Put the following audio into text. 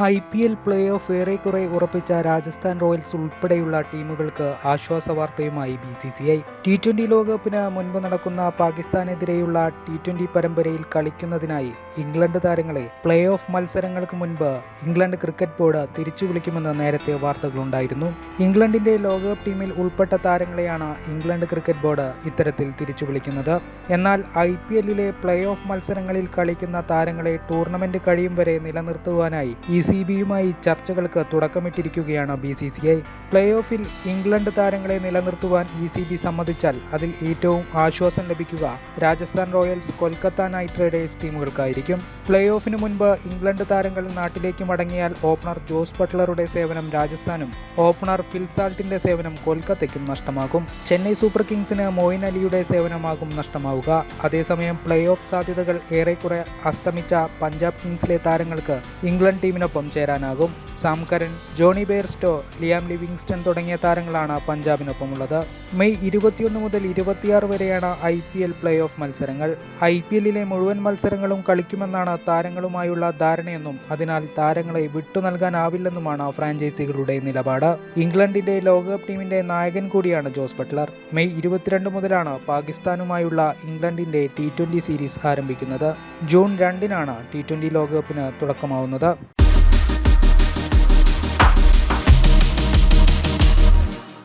I P L play off ഏറെക്കുറെ ഉറപ്പിച്ച Rajasthan Royals ഉൾപ്പെടെയുള്ള ടീമുകൾക്ക് ആശ്വാസ വാർത്തയുമായി B C C I. T twenty ലോകകപ്പിന് മുൻപ് നടക്കുന്ന പാകിസ്ഥാനെതിരെയുള്ള ടി ട്വന്റി പരമ്പരയിൽ കളിക്കുന്നതിനായി ഇംഗ്ലണ്ട് താരങ്ങളെ പ്ലേ ഓഫ് മത്സരങ്ങൾക്ക് മുൻപ് ഇംഗ്ലണ്ട് ക്രിക്കറ്റ് ബോർഡ് തിരിച്ചു വിളിക്കുമെന്ന് നേരത്തെ വാർത്തകളുണ്ടായിരുന്നു. ഇംഗ്ലണ്ടിന്റെ ലോകകപ്പ് ടീമിൽ ഉൾപ്പെട്ട താരങ്ങളെയാണ് ഇംഗ്ലണ്ട് ക്രിക്കറ്റ് ബോർഡ് ഇത്തരത്തിൽ തിരിച്ചു വിളിക്കുന്നത്. എന്നാൽ ഐ പി എല്ലിലെ പ്ലേ ഓഫ് മത്സരങ്ങളിൽ കളിക്കുന്ന താരങ്ങളെ ടൂർണമെന്റ് കഴിയും വരെ നിലനിർത്തുവാനായി ഇ സി ബിയുമായി ചർച്ചകൾക്ക് തുടക്കമിട്ടിരിക്കുകയാണ് B C C I. Play ഓഫിൽ ഇംഗ്ലണ്ട് താരങ്ങളെ നിലനിർത്തുവാൻ ഇ സി ബി സമ്മതിച്ചാൽ അതിൽ ഏറ്റവും ആശ്വാസം ലഭിക്കുക Rajasthan Royals Kolkata Knight Riders ടീമുകൾക്കായിരിക്കും. Play ഓഫിന് മുൻപ് ഇംഗ്ലണ്ട് താരങ്ങൾ നാട്ടിലേക്ക് മടങ്ങിയാൽ ഓപ്പണർ ജോസ് ബട്ട്ലറുടെ സേവനം രാജസ്ഥാനും ഓപ്പണർ ഫിൽസാൾട്ടിന്റെ സേവനം കൊൽക്കത്തയ്ക്കും നഷ്ടമാകും. ചെന്നൈ സൂപ്പർ കിങ്സിന് മോയിൻ അലിയുടെ സേവനമാകും നഷ്ടമാവുക. അതേസമയം പ്ലേ ഓഫ് സാധ്യതകൾ ഏറെക്കുറെ അസ്തമിച്ച പഞ്ചാബ് കിങ്സിലെ താരങ്ങൾക്ക് ഇംഗ്ലണ്ട് ടീമിനൊപ്പം ചേരാനാകും. Sam Curran Jonny Bairstow Liam Livingstone തുടങ്ങിയ താരങ്ങളാണ് പഞ്ചാബിനൊപ്പമുള്ളത്. മെയ് ഇരുപത്തിയൊന്ന് മുതൽ ഇരുപത്തിയാറ് വരെയാണ് I P L play off മത്സരങ്ങൾ. ഐ പി എല്ലിലെ മുഴുവൻ മത്സരങ്ങളും കളിക്കുമെന്നാണ് താരങ്ങളുമായുള്ള ധാരണയെന്നും അതിനാൽ താരങ്ങളെ വിട്ടു നൽകാനാവില്ലെന്നുമാണ് ഫ്രാഞ്ചൈസികളുടെ നിലപാട്. ഇംഗ്ലണ്ടിന്റെ ലോകകപ്പ് ടീമിന്റെ നായകൻ കൂടിയാണ് ജോസ് ബട്ട്ലർ. മെയ് ഇരുപത്തിരണ്ട് മുതലാണ് പാകിസ്ഥാനുമായുള്ള ഇംഗ്ലണ്ടിന്റെ ടി സീരീസ് ആരംഭിക്കുന്നത്. ജൂൺ രണ്ടിനാണ് ടി ട്വന്റി ലോകകപ്പിന് തുടക്കമാവുന്നത്.